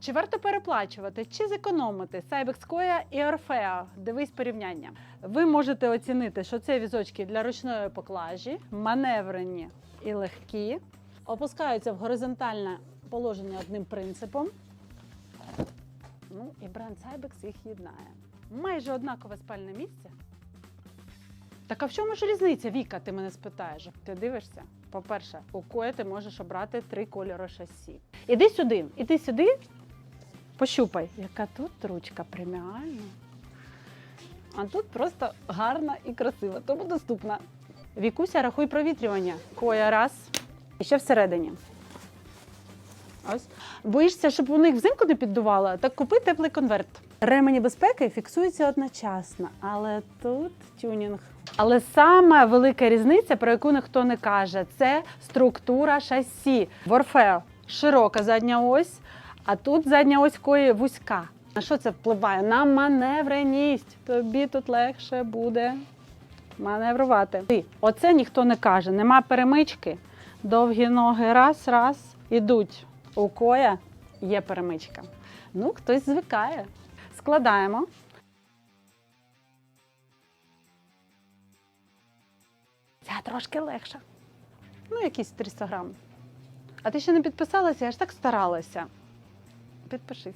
Чи варто переплачувати, чи зекономити Koya і Orfeo? Дивись порівняння. Ви можете оцінити, що це візочки для ручної поклажі, маневрені і легкі, опускаються в горизонтальне положення одним принципом. Ну і бренд Cybex їх єднає. Майже однакове спальне місце. Так а в чому ж різниця, Віка, ти мене спитаєш? Ти дивишся? По-перше, у Коя ти можеш обрати три кольори шасі. Іди сюди, іди сюди, пощупай, яка тут ручка преміальна. А тут просто гарна і красива, тому доступна. Вікуся, рахуй провітрювання. Коя раз. І ще всередині. Ось. Боїшся, щоб у них взимку не піддувало, так купи теплий конверт. Ремені безпеки фіксуються одночасно, але тут тюнінг. Але саме велика різниця, про яку ніхто не каже, це структура шасі. В Орфео широка задня ось, а тут задня ось кої вузька. На що це впливає? На маневреність. Тобі тут легше буде маневрувати. Оце ніхто не каже. Нема перемички. Довгі ноги раз, раз ідуть. У коя є перемичка. Ну, хтось звикає. Складаємо. Ця трошки легша. Ну, якісь 300 грам. А ти ще не підписалася, я ж так старалася. Підпишись.